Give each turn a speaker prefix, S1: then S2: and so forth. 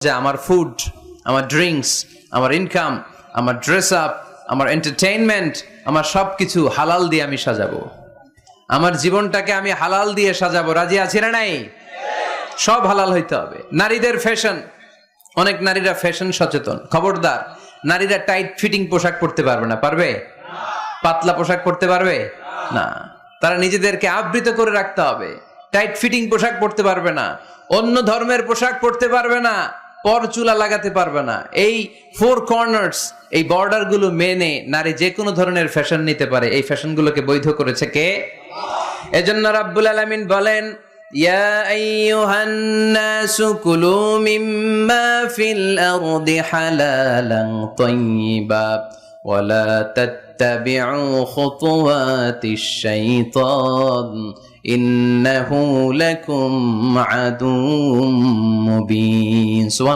S1: যে আমার ফুড আমার ড্রিঙ্কস আমার ইনকাম আমার ড্রেস আপ আমার এন্টারটেইনমেন্ট আমার সব কিছু হালাল দিয়ে আমি সাজাবো। আমার জীবনটাকে আমি হালাল দিয়ে সাজাবো। রাজি আছি না নাই? সব হালাল হইতে হবে। নারীদের ফ্যাশন অনেক নারীরা ফ্যাশন সচেতন, খবরদার। নারীরা টাইট ফিটিং পোশাক পরতে পারবে না। পারবে? পাতলা পোশাক পরতে পারবে? না। তারা নিজেদেরকে আবৃত করে রাখতে হবে। টাইট ফিটিং পোশাক পরতে পারবে না। অন্য ধর্মের পোশাক পরতে পারবে না। পর চুলা লাগাতে পারবে না। এই ফোর কর্নার্স এই বর্ডারগুলো মেনে নারী যে কোনো ধরনের ফ্যাশন নিতে পারে। এই ফ্যাশন গুলোকে বৈধ করেছে কে? এজন্য রাব্বুল আলামিন বলেন ইন্নাহু লাকুম আদুউম মুবিন।